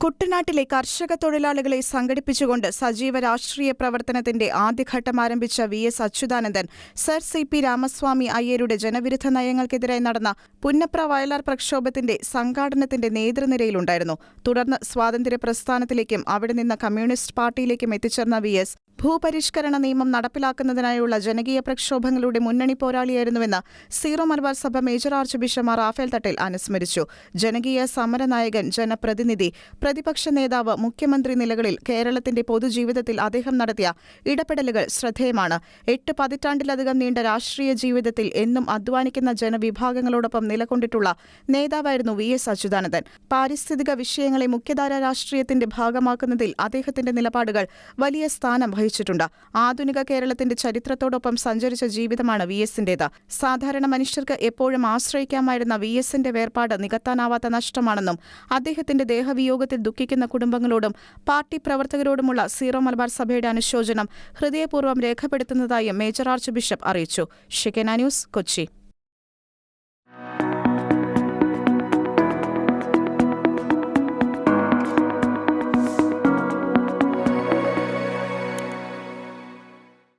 കുട്ടനാട്ടിലെ കർഷക തൊഴിലാളികളെ സംഘടിപ്പിച്ചുകൊണ്ട് സജീവ രാഷ്ട്രീയ പ്രവർത്തനത്തിന്റെ ആദ്യഘട്ടം ആരംഭിച്ച V S Achuthanandan sir C P Ramaswamy അയ്യരുടെ ജനവിരുദ്ധ നയങ്ങൾക്കെതിരെ നടന്ന പുന്നപ്ര വയലാർ പ്രക്ഷോഭത്തിന്റെ സംഘാടനത്തിന്റെ നേതൃനിരയിലുണ്ടായിരുന്നു. തുടർന്ന് സ്വാതന്ത്ര്യ പ്രസ്ഥാനത്തിലേക്കും അവിടെ നിന്ന് കമ്മ്യൂണിസ്റ്റ് പാർട്ടിയിലേക്കും എത്തിച്ചേർന്ന വി എസ് ഭൂപരിഷ്കരണ നിയമം നടപ്പിലാക്കുന്നതിനായുള്ള ജനകീയ പ്രക്ഷോഭങ്ങളുടെ മുന്നണി പോരാളിയായിരുന്നുവെന്ന് Syro Malabar Sabha major archbishop Raphael Thattil അനുസ്മരിച്ചു. ജനകീയ സമരനായകൻ ജനപ്രതിനിധി പ്രതിപക്ഷ നേതാവ് മുഖ്യമന്ത്രി നിലകളിൽ കേരളത്തിന്റെ പൊതുജീവിതത്തിൽ അദ്ദേഹം നടത്തിയ ഇടപെടലുകൾ ശ്രദ്ധേയമാണ്. എട്ട് പതിറ്റാണ്ടിലധികം നീണ്ട രാഷ്ട്രീയ ജീവിതത്തിൽ എന്നും അധ്വാനിക്കുന്ന ജനവിഭാഗങ്ങളോടൊപ്പം നിലകൊണ്ടിട്ടുള്ള നേതാവായിരുന്നു വി എസ് അച്യുതാനന്ദൻ. പാരിസ്ഥിതിക വിഷയങ്ങളെ മുഖ്യധാര രാഷ്ട്രീയത്തിന്റെ ഭാഗമാക്കുന്നതിൽ അദ്ദേഹത്തിന്റെ നിലപാടുകൾ വലിയ സ്ഥാനം വഹിച്ചിട്ടുണ്ട് ആധുനിക കേരളത്തിന്റെ ചരിത്രത്തോടൊപ്പം സഞ്ചരിച്ച ജീവിതമാണ് വി എസിന്റേത് സാധാരണ മനുഷ്യർക്ക് എപ്പോഴും ആശ്രയിക്കാമായിരുന്ന വി എസിന്റെ വേർപാട് നികത്താനാവാത്ത നഷ്ടമാണെന്നും അദ്ദേഹത്തിന്റെ ദേഹവിയോഗത്തിൽ ദുഃഖിക്കുന്ന കുടുംബങ്ങളോടും പാർട്ടി പ്രവർത്തകരോടുമുള്ള സീറോ മലബാർ സഭയുടെ അനുശോചനം ഹൃദയപൂർവം രേഖപ്പെടുത്തുന്നതായും മേജർ ആർച്ച് ബിഷപ്പ് അറിയിച്ചു. ഷിക്കന ന്യൂസ് കൊച്ചി.